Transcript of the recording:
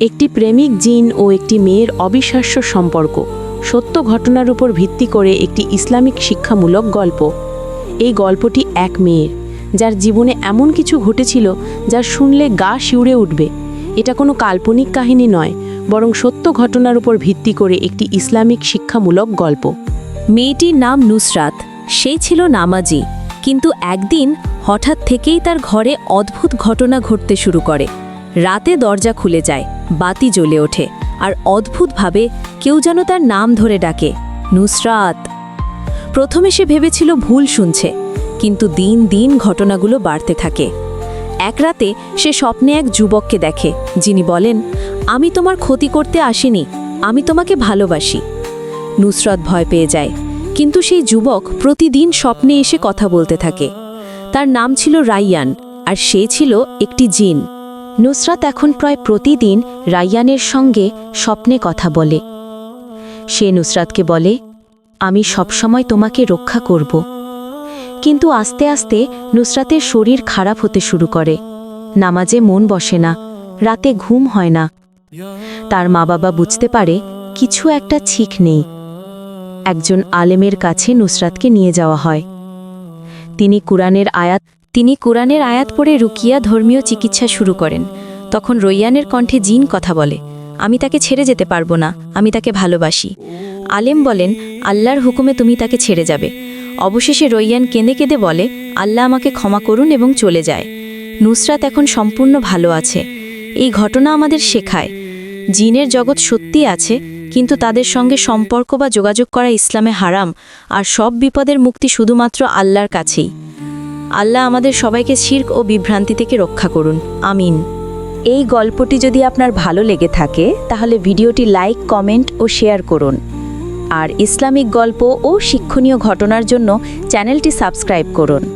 একটি প্রেমিক জিন ও একটি মেয়ের অবিশ্বাস্য সম্পর্ক। সত্য ঘটনার উপর ভিত্তি করে একটি ইসলামিক শিক্ষামূলক গল্প। এই গল্পটি এক মেয়ের, যার জীবনে এমন কিছু ঘটেছিল যা শুনলে গা শিউরে উঠবে। এটা কোনো কাল্পনিক কাহিনী নয়, বরং সত্য ঘটনার উপর ভিত্তি করে একটি ইসলামিক শিক্ষামূলক গল্প। মেয়েটির নাম নুসরাত, সে ছিল নামাজি, কিন্তু একদিন হঠাৎ থেকেই তার ঘরে অদ্ভুত ঘটনা ঘটতে শুরু করে। রাতে দরজা খুলে যায়, বাতি জ্বলে ওঠে, আর অদ্ভুতভাবে কেউ যেন তার নাম ধরে ডাকে, নুসরাত। প্রথমে সে ভেবেছিল ভুল শুনছে, কিন্তু দিন দিন ঘটনাগুলো বাড়তে থাকে। এক রাতে সে স্বপ্নে এক যুবককে দেখে, যিনি বলেন, আমি তোমার ক্ষতি করতে আসিনি, আমি তোমাকে ভালোবাসি। নুসরত ভয় পেয়ে যায়, কিন্তু সেই যুবক প্রতিদিন স্বপ্নে এসে কথা বলতে থাকে। তার নাম ছিল রাইয়ান, আর সে ছিল একটি জিন। নুসরাত এখন প্রায় প্রতিদিন রাইয়ানের সঙ্গে স্বপ্নে কথা বলে। সে নুসরাতকে বলে, আমি সবসময় তোমাকে রক্ষা করব। কিন্তু আস্তে আস্তে নুসরাতের শরীর খারাপ হতে শুরু করে। নামাজে মন বসে না, রাতে ঘুম হয় না। তার মা বাবা বুঝতে পারে কিছু একটা ঠিক নেই। একজন আলেমের কাছে নুসরাতকে নিয়ে যাওয়া হয়। তিনি কুরআনের আয়াত তিনি কুরআনের আয়াত পড়ে রুকিয়া ধর্মীয় চিকিৎসা শুরু করেন। তখন রৈয়ানের কণ্ঠে জিন কথা বলে, আমি তাকে ছেড়ে যেতে পারব না, আমি তাকে ভালোবাসি। আলেম বলেন, আল্লাহর হুকুমে তুমি তাকে ছেড়ে যাবে। অবশেষে রৈয়ান কেঁদে কেঁদে বলে, আল্লাহ আমাকে ক্ষমা করুন এবং চলে যায়। নুসরাত এখন সম্পূর্ণ ভালো আছে। এই ঘটনা আমাদের শেখায়। জিনের জগৎ সত্যি আছে, কিন্তু তাদের সঙ্গে সম্পর্ক বা যোগাযোগ করা ইসলামে হারাম, আর সব বিপদের মুক্তি শুধুমাত্র আল্লাহর কাছেই। আল্লাহ আমাদের সবাইকে শির্ক ও বিভ্রান্তি থেকে রক্ষা করুন। আমিন। এই গল্পটি যদি আপনার ভালো লেগে থাকে, তাহলে ভিডিওটি লাইক, কমেন্ট ও শেয়ার করুন। আর ইসলামিক গল্প ও শিক্ষণীয় ঘটনার জন্য চ্যানেলটি সাবস্ক্রাইব করুন।